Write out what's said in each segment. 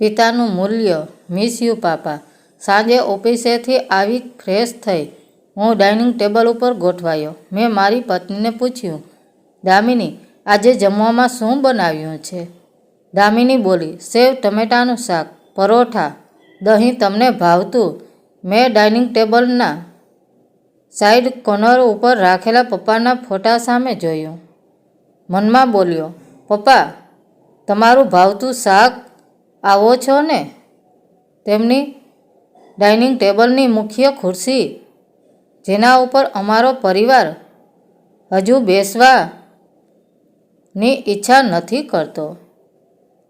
પિતાનું મૂલ્ય miss you પાપા સાંજે ઓફિસેથી આવી ફ્રેશ થઈ, હું ડાઇનિંગ ટેબલ ઉપર ગોઠવાયો. મેં મારી પત્નીને પૂછ્યું, દામિની, આજે જમવામાં શું બનાવ્યું છે? દામિની બોલી, સેવ ટમેટાનું શાક, પરોઠા. દહીં તમને ભાવતું. મેં ડાઇનિંગ ટેબલના સાઈડ કોર્નર ઉપર રાખેલા પપ્પાના ફોટા સામે જોયું. મનમાં બોલ્યો, પપ્પા, તમારું ભાવતું શાક આવો છો ને? તેમની ડાઇનિંગ ટેબલની મુખ્ય ખુરશી, જેના ઉપર અમારો પરિવાર હજુ બેસવાની ઈચ્છા નથી કરતો.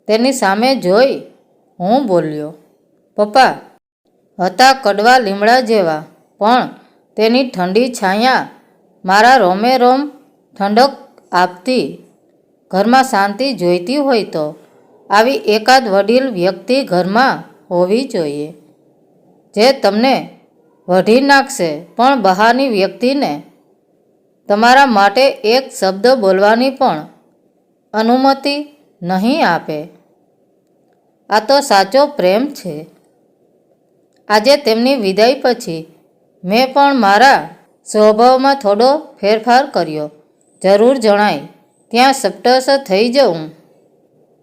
તેની સામે જોઈ હું બોલ્યો, પપ્પા, હતા કડવા લીમડા જેવા, પણ તેની ઠંડી છાયા, મારા રોમે રોમ ઠંડક આપતી, ઘરમાં શાંતિ જોઈતી હોય તો આવી એકાદ વડીલ વ્યક્તિ ઘરમાં હોવી જોઈએ, જે તમને વઢી નાખશે. પણ બહારની વ્યક્તિને તમારા માટે એક શબ્દ બોલવાની પણ અનુમતિ નહીં આપે. આ તો સાચો પ્રેમ છે. આજે તેમની વિદાય પછી મેં પણ મારા સ્વભાવમાં થોડો ફેરફાર કર્યો. જરૂર જણાય, ત્યાં સપ્ટસ થઈ જવું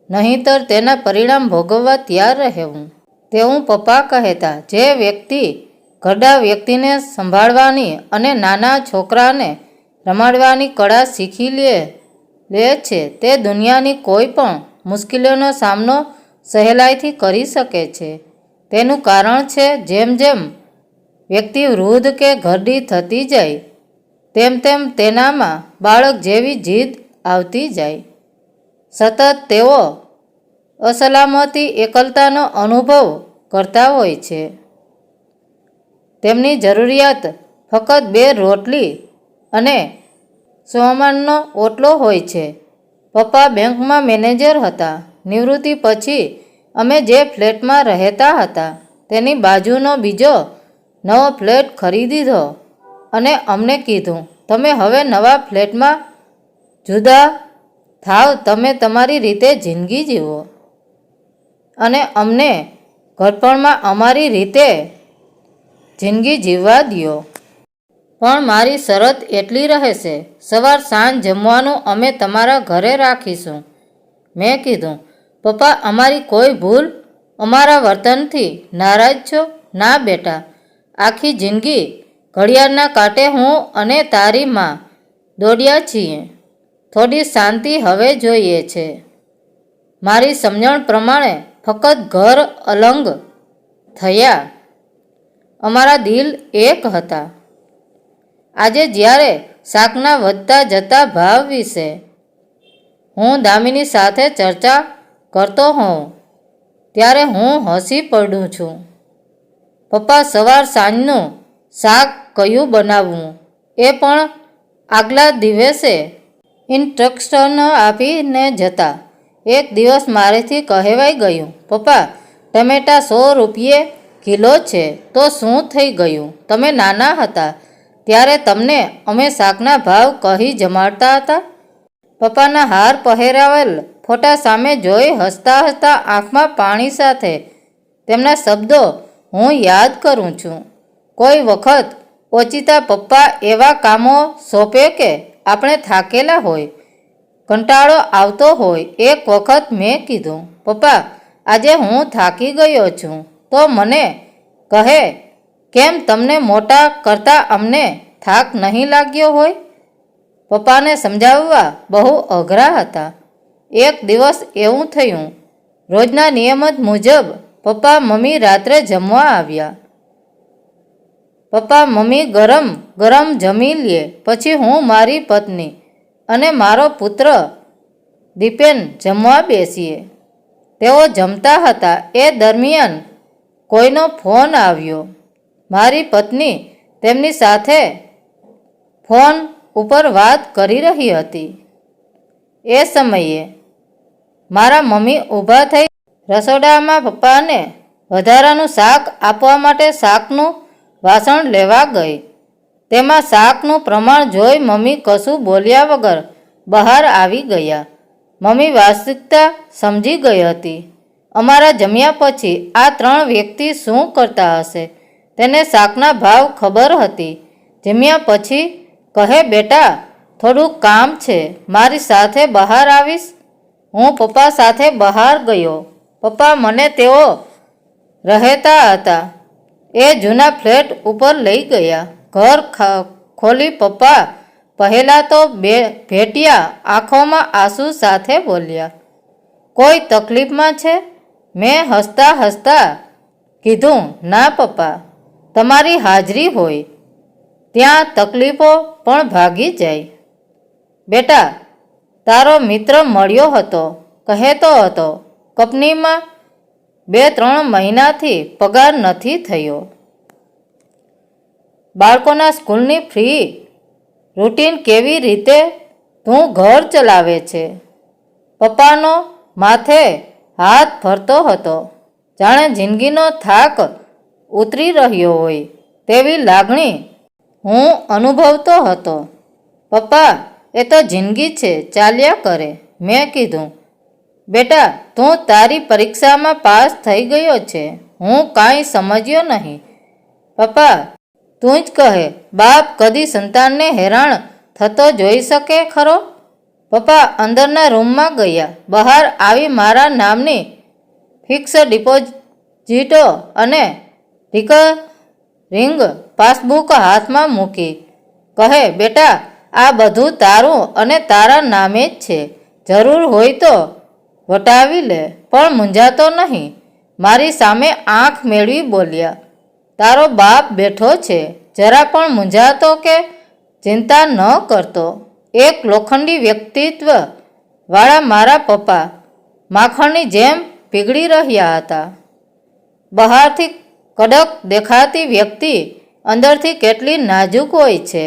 નહીંતર તેના પરિણામ ભોગવવા તૈયાર રહેવું. તેવું પપ્પા કહેતા જે વ્યક્તિ ઘરડા વ્યક્તિને સંભાળવાની અને નાના છોકરાને રમાડવાની કળા શીખી લે લે છે, તે દુનિયાની કોઈ પણ મુશ્કેલીઓનો સામનો સહેલાઈથી કરી શકે છે. તેનું કારણ છે જેમ જેમ વ્યક્તિ વૃદ્ધ કે ઘરડી થતી જાય, તેમ તેમ તેનામાં બાળક જેવી જીદ આવતી જાય. સતત તેઓ અસલામતી, એકલતાનો અનુભવ કરતા હોય છે. તેમની જરૂરિયાત ફક્ત બે રોટલી અને સોમાનનો ઓટલો હોય છે. પપ્પા બેંકમાં મેનેજર હતા. નિવૃત્તિ પછી અમે જે ફ્લેટમાં રહેતા હતા, તેની બાજુનો બીજો નવો ફ્લેટ ખરીદીધો અને અમને કીધું, તમે હવે નવા ફ્લેટમાં જુદા થાવ, તમે તમારી રીતે જિંદગી જીવો. અને અમને ઘડપણમાં અમારી રીતે જિંદગી જીવવા દ્યો. પણ મારી શરત એટલી રહેશે, સવાર સાંજ જમવાનું અમે તમારા ઘરે રાખીશું. મેં કીધું, પપ્પા, અમારી કોઈ ભૂલ અમારા વર્તનથી નારાજ છો? ના, બેટા. આખી જિંદગી ઘડિયાળના કાંટે હું અને તારી માં દોડ્યા છીએ. થોડી શાંતિ હવે જોઈએ છે. મારી સમજણ પ્રમાણે ફક્ત ઘર અલંગ થયા. અમારા દિલ એક હતા. આજે જ્યારે શાકના વધતા જતા ભાવ વિશે હું દામિની સાથે ચર્ચા કરતો હોઉં, ત્યારે હું હસી પડું છું. પપ્પા સવાર સાંજનું શાક કયું બનાવવું એ પણ આગલા દિવસે ઇન્સ્ટ્રક્શન આપીને જતા. એક દિવસ મારેથી કહેવાઈ ગયું, પપ્પા, ટમેટા સો રૂપિયે કિલો છે, તો શું થઈ ગયું? તમે નાના હતા, ત્યારે તમને અમે શાકના ભાવ કહી જમાડતા હતા? પપ્પાના હાર પહેરાવેલ ફોટા સામે જોઈ હસતા હસતા આંખમાં પાણી સાથે તેમના શબ્દો, હું યાદ કરું છું. કોઈ વખત ઓચિતા પપ્પા એવા કામો સોંપે કે? આપણે થાકેલા હોય, કંટાળો આવતો હોય, એક વખત મેં કીધું, પપ્પા, આજે હું થાકી ગયો છું, તો મને કહે, કેમ તમને મોટા કરતાં અમને થાક નહીં લાગ્યો હોય? પપ્પાને સમજાવવા બહુ અઘરા હતા. એક દિવસ એવું થયું, રોજના નિયમત મુજબ પપ્પા મમ્મી રાત્રે જમવા આવ્યા. પપ્પા, મમ્મી, ગરમ ગરમ જમી લે. પછી હું મારી પત્ની અને મારો પુત્ર દીપેન જમવા બેસીએ. તેઓ જમતા હતા. એ દરમિયાન કોઈનો ફોન આવ્યો. મારી પત્ની તેમની સાથે ફોન ઉપર વાત કરી રહી હતી. એ સમયે મારા મમ્મી ઊભા થઈ રસોડામાં પપ્પાને વધારાનું શાક આપવા માટે શાકનું વાસણ લેવા ગઈ. તેમાં શાકનું પ્રમાણ જોઈ મમ્મી કશું બોલ્યા વગર બહાર આવી ગયા. મમ્મી વાસ્તવિકતા સમજી ગઈ હતી. અમારા જમ્યા પછી આ ત્રણ વ્યક્તિ શું કરતા હશે? તેને શાકના ભાવ ખબર હતી. જમ્યા પછી કહે, બેટા, થોડુંક કામ છે. મારી સાથે બહાર આવીશ. હું પપ્પા સાથે બહાર ગયો. પપ્પા મને તેઓ રહેતા હતા. એ જૂના ફ્લેટ ઉપર લઈ ગયા. ઘર ખોલી પપ્પા પહેલાં તો બે, ભેટ્યા આંખોમાં આંસુ સાથે બોલ્યા, કોઈ તકલીફમાં છે? મેં હસતા હસતા કીધું, ના પપ્પા, તમારી હાજરી હોય, ત્યાં તકલીફો પણ ભાગી જાય. બેટા, તારો મિત્ર મળ્યો હતો, કહેતો હતો, કંપનીમાં બે ત્રણ મહિનાથી પગાર નથી થયો. બાળકોના સ્કૂલની ફ્રી રૂટીન કેવી રીતે તું ઘર ચલાવે છે? પપ્પાનો માથે હાથ ફરતો હતો. જાણે જિંદગીનો થાક ઉતરી રહ્યો હોય તેવી લાગણી હું અનુભવતો હતો. પપ્પા, એ તો જિંદગી છે, ચાલ્યા કરે, મેં કીધું. બેટા, તું તારી પરીક્ષામાં પાસ થઈ ગયો છે. હું કાંઈ સમજ્યો નહીં. પપ્પા, તું જ કહે, બાપ કદી સંતાનને હેરાન થતો જોઈ શકે ખરો? પપ્પા, અંદરના રૂમમાં ગયા. બહાર આવી મારા નામની ફિક્સ ડિપોઝિટો અને રિકરિંગ પાસબુક હાથમાં મૂકી. કહે, બેટા, આ બધું તારું અને તારા નામે જ છે. જરૂર હોય તો વટાવી લે પણ મૂંઝાતો નહીં. મારી સામે આંખ મેળવી બોલ્યા, તારો બાપ બેઠો છે, જરા પણ મૂંઝાતો કે ચિંતા ન કરતો? એક લોખંડી વ્યક્તિત્વ વાળા મારા પપ્પા માખણની જેમ પીગળી રહ્યા હતા. બહારથી કડક દેખાતી વ્યક્તિ અંદરથી કેટલી નાજુક હોય છે.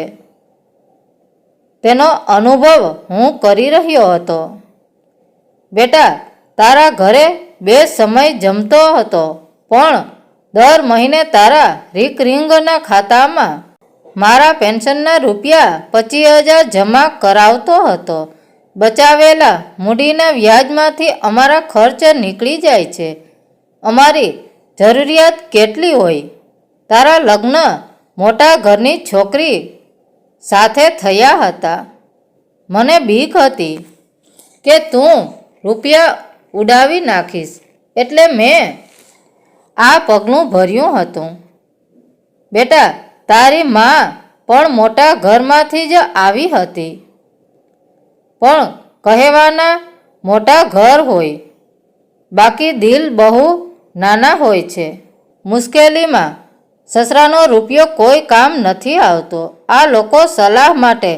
તેનો અનુભવ હું કરી રહ્યો હતો. બેટા, તારા ઘરે બે સમય જમતો હતો, પણ દર મહિને તારા રિકરિંગના ખાતામાં મારા પેન્શનના રૂપિયા પચીસ હજાર જમા કરાવતો હતો. બચાવેલા મૂડીના વ્યાજમાંથી અમારા ખર્ચ નીકળી જાય છે. અમારી જરૂરિયાત કેટલી હોય? તારા લગ્ન મોટા ઘરની છોકરી સાથે થયા હતા. મને બીક હતી કે તું રૂપિયા ઉડાવી નાખીશ. એટલે મેં આ પગલું ભર્યું હતું. બેટા, તારી માં પણ મોટા ઘરમાંથી જ આવી હતી. પણ કહેવાના મોટા ઘર હોય, બાકી દિલ બહુ નાના હોય છે. મુશ્કેલીમાં સસરાનો રૂપિયો કોઈ કામ નથી આવતો. આ લોકો સલાહ માટે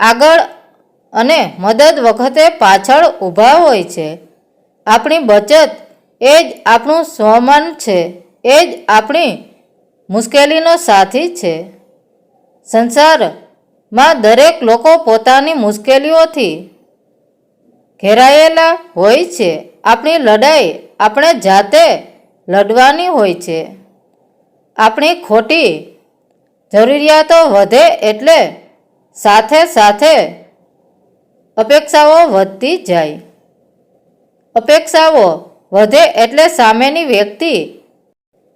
આગળ અને મદદ વખતે પાછળ ઊભા હોય છે. આપણી બચત એ જ આપણું સ્વમાન છે. એ જ આપણી મુશ્કેલીનો સાથી છે. સંસારમાં દરેક લોકો પોતાની મુશ્કેલીઓથી ઘેરાયેલા હોય છે. આપણી લડાઈ આપણે જાતે લડવાની હોય છે. આપણી ખોટી જરૂરિયાતો વધે એટલે સાથે સાથે અપેક્ષાઓ વધતી જાય. અપેક્ષાઓ વધે એટલે સામેની વ્યક્તિ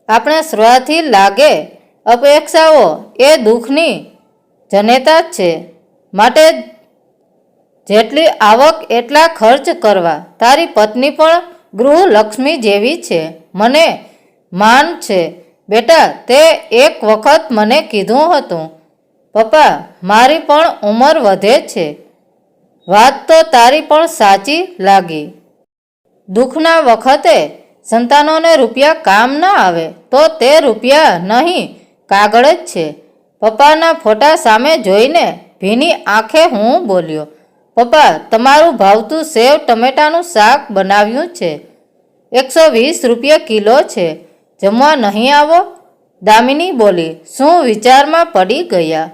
આપણે સ્વથી લાગે. અપેક્ષાઓ એ દુઃખની જનેતા છે. માટે જેટલી આવક એટલા ખર્ચ કરવા. તારી પત્ની પણ ગૃહલક્ષ્મી જેવી છે. મને માન છે. બેટા, તે એક વખત મને કીધું હતું. પપ્પા, મારી પણ ઉંમર વધે છે. વાત તો તારી પણ સાચી લાગી. દુઃખના વખતે સંતાનોને રૂપિયા કામ ન આવે તો તે રૂપિયા નહીં, કાગળ જ છે. પપ્પાના ફોટા સામે જોઈને ભીની આંખે હું બોલ્યો, પપ્પા, તમારું ભાવતું સેવ ટમેટાનું શાક બનાવ્યું છે. એકસો વીસ રૂપિયા કિલો છે. જમવા નહીં આવો? દામિની બોલી, શું વિચારમાં પડી ગયા?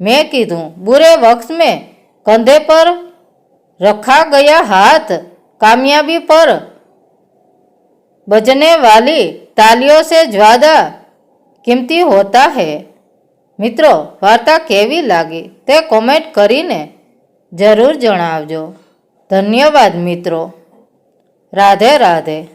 મેં કીધું, બુરે વખત મેં કંધે પર રખા ગયા હાથ, કામયાબી પર બજને વાલી તાલીઓ સે જ્વાદા કિંમતી હોતા હે. મિત્રો, વાર્તા કેવી લાગી તે કોમેન્ટ કરીને જરૂર જણાવજો. ધન્યવાદ મિત્રો. રાધે રાધે.